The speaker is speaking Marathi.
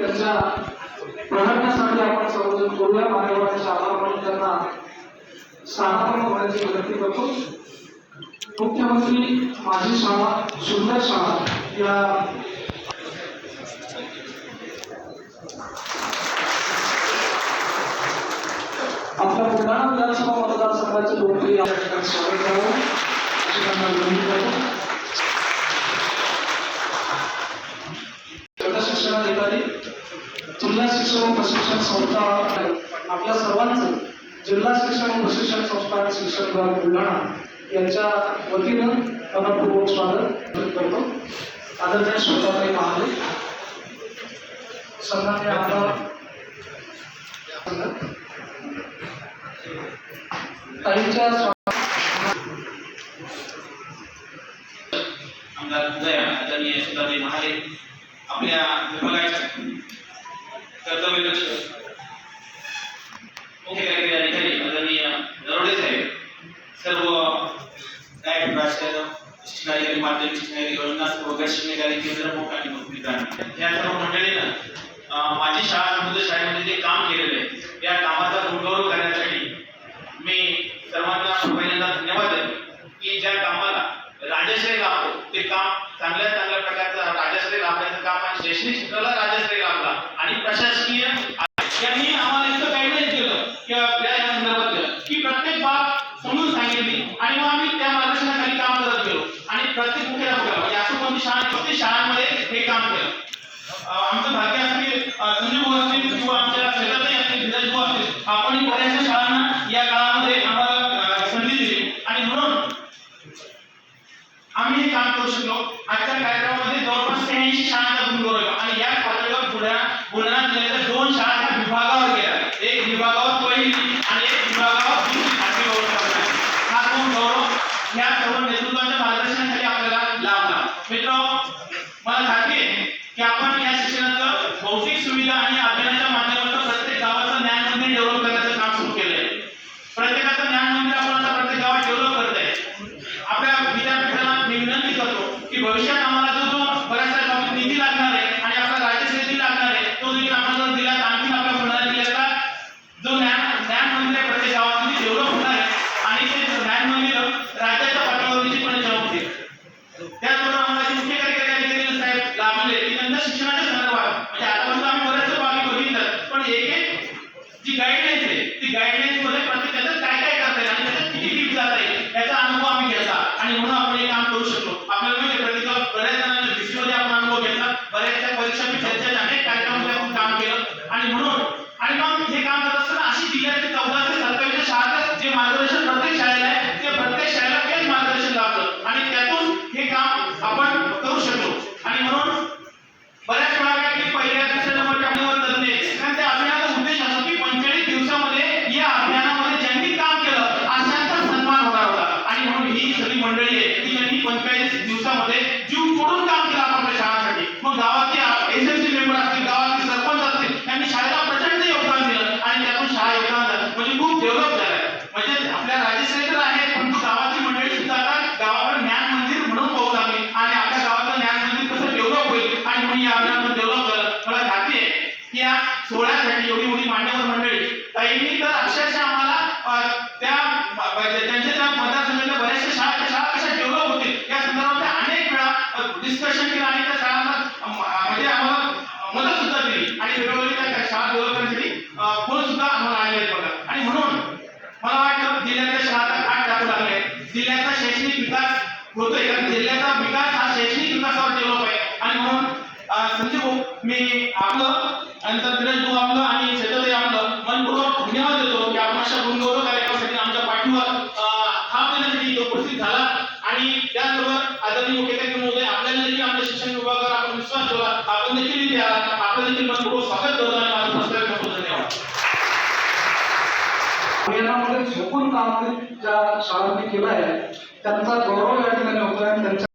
त्यांच्या प्रगटण्यासाठी आपण सर्वजण करूया मान्यवरांच्या आभार मानून त्यांना स्थानापन्न होण्याची विनंती करतो. मुख्यमंत्री माझी शाळा सुंदर शाळा या आपल्या बुलढाणा विधानसभा मतदारसंघाचे लोकप्रिय या ठिकाणी स्वागत करावं अशी त्यांना विनंती करतो. शिक्षण प्रशिक्षण संस्था आपल्या सर्वांचं जिल्हा शिक्षण प्रशिक्षण संस्था आणि शिक्षण विभाग बुलढाणा यांच्या वतीनं मनपूर्वक स्वागत करतो. आदरणीय स्वतःताई महाले सन्मान्य आमदार ताईंच्या आमदार उदय आदरणीय सुधाबे महाले आपल्या विभागाच्या विभागाचे कर्तव्यदक्ष मुख्य कार्यकारी अधिकारी आदरणीय दरोडे साहेब सर्व नायब राष्ट्रीय शिक्षणाधिकारी माध्यमिक शिक्षणाधिकारी योजना सर्व गट शिक्षणाधिकारी केंद्र मुख्य आणि मुख्य या सर्व मंडळीनं माझी शाळा समुद्र शाळेमध्ये जे काम केलेलं आहे या कामाचा गुणगौरव करण्यासाठी मी सर्वांना पहिल्यांदा धन्यवाद देतो की ज्या कामाला राजश्रय लाभतो ते काम चांगल्या चांगल्या प्रकारचं राजश्रय लाभण्याचं काम आणि शैक्षणिक क्षेत्राला आणि प्रशासकीय यांनी आम्हाला इतकं गाईडलाईन केलं की आपल्या या संदर्भात केलं की प्रत्येक बाब समजून सांगितली आणि मग आम्ही त्या मार्गदर्शनाखाली काम करत गेलो आणि प्रत्येक मुख्याध्यापकाला म्हणजे असं कोणती शाळा प्रत्येक शाळांमध्ये हे काम केलं अं, आमचं भाग्य असं की अं, संजू भाऊ असतील किंवा आमच्या शेतातही असतील धीरज भाऊ असतील आपण बऱ्याचशा शाळांना या काळामध्ये आम्हाला अं, संधी दिली आणि म्हणून आम्ही हे काम करू शकलो. आजच्या कार्यक्रमामध्ये जवळपास शहाऐंशी शाळांचा गुणगौरव आहे. आणि या पातळीवर पुढ्या बुलढाणा जिल्ह्याच्या दोन शाळा विभागावर गेल्या. एक विभागावर पहिली आणि एक विभागावर दुसरी. अशी व्यवस्था हा दोन गौरव? या सर्व नेतृत्वाच्या मार्गदर्शनाखाली आपल्याला लाभला मित्र मला खात्री आहे की आपण या शिक्षणाचं भौतिक सुविधा आणि अभियानाच्या माध्यमातून प्रत्येक गावाचं ज्ञान मंदिर डेव्हलप करण्याचं काम सुरू केलं आहे प्रत्येकाचं ज्ञान मंदिर आपण आता प्रत्येक गावात डेव्हलप करत आहे आपल्या विद्यापीठाला मी विनंती करतो की भविष्यात आम्हाला जो जो बऱ्याचशा बाबतीत निधी लागणार आहे आणि आपला राज्य निधी लागणार आहे तो देखील आपण जर दिला तर आणखी आपल्या बुलढाणा जिल्ह्याचा जो ज्ञान ज्ञान मंदिर आहे प्रत्येक गावामध्ये डेव्हलप होणार आहे आणि ते ज्ञान मंदिर राज्याच्या पातळीवर निश्चितपणे जबाबदारी त्याचबरोबर आम्हाला जे मुख्य कार्यकारी अधिकारी साहेब लाभले की त्यांच्या शिक्षणाच्या संदर्भात म्हणजे आतापर्यंत आम्ही बऱ्याचशा बाबी बघितलं पण एक एक जी गाईडलाईन्स आहे ती गाईडलाईन्समध्ये प्रत्येक त्याच्यात काय काय करता येईल आणि त्याच्यात किती टीप जाता येईल याचा अनुभव आम्ही घेतला आणि म्हणून आपण हे काम करू शकलो आपल्याला माहिती आहे, प्रत्येक बऱ्याच जणांना BC मध्ये आपण अनुभव घेतला बऱ्याचशा परीक्षा मी चर्चेत अनेक कार्यक्रमामध्ये आपण काम केलं. आणि म्हणून आणि मग हे काम करत असताना अशी जिल्ह्यातील चौदा ते सत्तावीसच्या शाळा जे मार्गदर्शन प्रत्येक शाळेला आहे ते प्रत्येक शाळेला तेच मार्गदर्शन लाभलं आणि त्यातून हे काम आपण करू शकलो आणि म्हणून बऱ्याच वेळा काय की पहिल्या दुसऱ्या नंबरच्या अभियानावर धरले कारण त्या अभियानाचा उद्देश असतो की पंचेचाळीस दिवसामध्ये या अभियानामध्ये ज्यांनी काम केलं अशांचा सन्मान होणार होता. आणि म्हणून ही सगळी मंडळी आहे की ज्यांनी पंचेचाळीस दिवसामध्ये जीव तोडून काम केलं आपल्या शाळांसाठी मग गावातले एसएमसी मेंबर असतील गावातले सरपंच असतील त्यांनी शाळेला प्रचंड योगदान दिलं आणि त्यातून शाळा योगदान झालं म्हणजे खूप डेव्हलप झालं म्हणजे आपल्या राज्यश्री तर आहे पण गावातली मंडळी सुद्धा आता गावाकडे ज्ञान मंदिर म्हणून पाहू लागली आणि आपल्या गावाचं ज्ञान मंदिर कसं डेव्हलप होईल आणि म्हणून या अभियानात डेव्हलप झालं मला खात्री आहे की या सोहळ्यासाठी एवढी मोठी मान्यवर मंडळी तर अक्षरशः आम्हाला त्या त्यांचे त्या मतदारसंघातल्या बऱ्याचशा शाळा त्या शाळा कशा डेव्हलप होतील? या संदर्भात अनेक वेळा डिस्कशन केलं आणि त्या शाळांना म्हणजे आम्हाला मदत सुद्धा दिली आणि वेळोवेळी त्या शाळा डेव्हलप करण्यासाठी फोन सुद्धा आम्हाला आलेले आहेत बघा. आणि म्हणून मला वाटतं जिल्ह्यातल्या शाळा आता काट टाकू लागले जिल्ह्याचा शैक्षणिक विकास होतोय. कारण जिल्ह्याचा विकास हा शैक्षणिक विकासावर डेव्हलप आहे आणि म्हणून संजीव म्हणजे मी आपलं नंतर दिनेश भाऊ आपलं आणि शेतकरी आपलं मनपूर्वक धन्यवाद देतो की आपण अशा गुणगौरव कार्यक्रमासाठी आमच्या पाठीवर अं, थाप देण्यासाठी उपस्थित झाला. आणि त्याचबरोबर आदरणीय मुख्य महोदय आपल्याला देखील आमच्या शिक्षण विभागावर आपण विश्वास ठेवला. आपण देखील इथे आला. आपण देखील मनपूर्वक स्वागत करतो आणि माझं पुस्तक धन्यवाद. अभियानामध्ये झोपून काम ज्या शाळांनी केलं आहे त्यांचा गौरव या ठिकाणी होतो आणि त्यांच्या